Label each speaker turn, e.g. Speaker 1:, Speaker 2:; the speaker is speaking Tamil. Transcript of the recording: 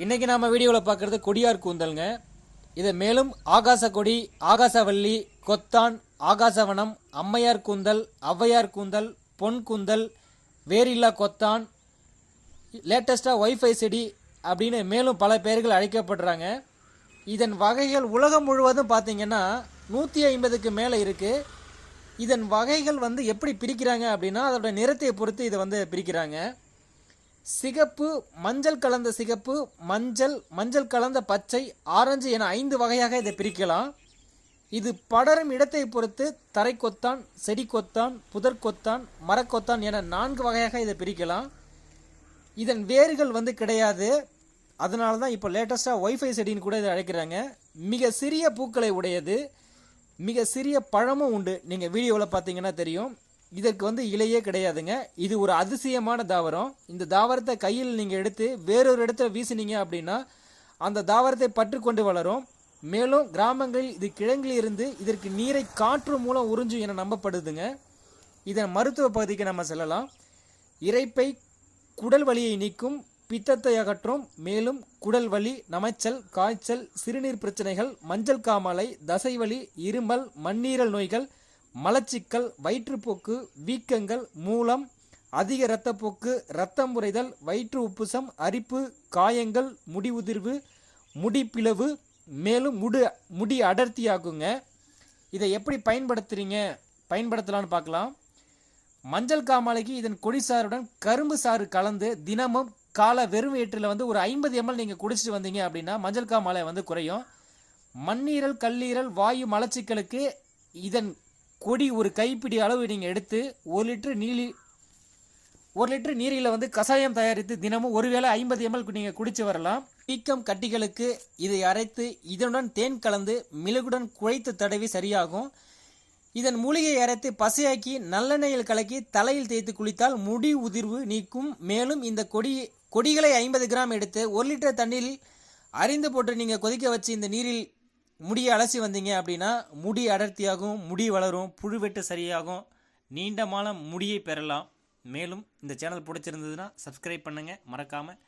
Speaker 1: இன்றைக்கி நாம் வீடியோவில் பார்க்குறது கொடியார் கூந்தல்ங்க. இதை மேலும் ஆகாச கொடி ஆகாசவல்லி கொத்தான் ஆகாசவனம் அம்மையார் கூந்தல் ஔவையார் கூந்தல் பொன் கூந்தல் வேரில்லா கொத்தான் லேட்டஸ்ட்டாக ஒய்ஃபை செடி அப்படின்னு மேலும் பல பெயர்கள் அழைக்கப்படுறாங்க. இதன் வகைகள் உலகம் முழுவதும் பார்த்திங்கன்னா நூற்றி ஐம்பதுக்கு மேலே இருக்குது இதன் வகைகள் வந்து எப்படி பிரிக்கிறாங்க அப்படின்னா அதோட நிறத்தை பொறுத்து இதை வந்து பிரிக்கிறாங்க. சிகப்பு மஞ்சள் கலந்த சிகப்பு மஞ்சள் மஞ்சள் கலந்த பச்சை ஆரஞ்சு என ஐந்து வகையாக இதை பிரிக்கலாம். இது படரும் இடத்தை பொறுத்து தரை கொத்தான் செடி கொத்தான் புதர் கொத்தான் மரக்கொத்தான் என நான்கு வகையாக இதை பிரிக்கலாம். இதன் வேர்கள் வந்து கிடையாது. அதனால தான் இப்போ லேட்டஸ்ட்டாக ஒய்ஃபை செடின்னு கூட இதை அழைக்கிறாங்க. மிக சிறிய பூக்களை உடையது. மிக சிறிய பழமும் உண்டு. நீங்கள் வீடியோவில் பார்த்தீங்கன்னா தெரியும். இதற்கு வந்து இலையே கிடையாதுங்க. இது ஒரு அதிசயமான தாவரம். இந்த தாவரத்தை கையில் நீங்கள் எடுத்து வேறொரு இடத்துல வீசினீங்க அப்படின்னா அந்த தாவரத்தை பற்று கொண்டு வளரும். மேலும் கிராமங்களில் இது கிழங்கில் இருந்து இதற்கு நீரை காற்று மூலம் உறிஞ்சும் என நம்பப்படுதுங்க. இதன் மருத்துவ பகுதிக்கு நம்ம செல்லலாம். இறைப்பை குடல் வலியை நீக்கும் பித்தத்தை அகற்றும் மேலும் குடல் வலி நமைச்சல் காய்ச்சல் சிறுநீர் பிரச்சனைகள் மஞ்சள் காமாலை தசைவலி இருமல் மண்ணீரல் நோய்கள் மலச்சிக்கல் வயிற்றுப்போக்கு வீக்கங்கள் மூலம் அதிக இரத்தப்போக்கு இரத்தம் உறைதல் வயிற்று உப்புசம் அரிப்பு காயங்கள் முடி உதிர்வு முடிப்பிளவு மேலும் முடி முடி அடர்த்தியாகுங்க. இதை எப்படி பயன்படுத்துறீங்க? பயன்படுத்தலான்னு பார்க்கலாம். மஞ்சள் காமாலைக்கு இதன் கொடிசாருடன் கரும்பு சாறு கலந்து தினமும் கால வெறும் வயிற்றில் வந்து ஒரு ஐம்பது எம்எல் நீங்கள் குடிச்சிட்டு வந்தீங்க அப்படின்னா மஞ்சள் காமாலை வந்து குறையும். மண்ணீரல் கல்லீரல் வாயு மலச்சிக்கலுக்கு இதன் கொடி ஒரு கைப்பிடி அளவு நீங்கள் எடுத்து ஒரு லிட்டர் நீலி ஒரு லிட்டர் நீரில் வந்து கஷாயம் தயாரித்து தினமும் ஒருவேளை ஐம்பது எம்எல் நீங்கள் குடித்து வரலாம். வீக்கம் கட்டிகளுக்கு இதை அரைத்து இதனுடன் தேன் கலந்து மிளகுடன் குழைத்து தடவி சரியாகும். இதன் மூலிகை அரைத்து பசையாக்கி நல்லெண்ணெயில் கலக்கி தலையில் தேய்த்து குளித்தால் முடி உதிர்வு நீக்கும். மேலும் இந்த கொடி கொடிகளை ஐம்பது கிராம் எடுத்து ஒரு லிட்டர் தண்ணீரில் அரிந்து போட்டு நீங்கள் கொதிக்க வச்சு இந்த நீரில் முடியை அலசி வந்தீங்க அப்படின்னா முடி அடர்த்தியாகும் முடி வளரும் புழுவெட்டு சரியாகும். நீண்டமான முடியை பெறலாம். மேலும் இந்த சேனல் பிடிச்சிருந்ததுன்னா சப்ஸ்கிரைப் பண்ணுங்கள் மறக்காமல்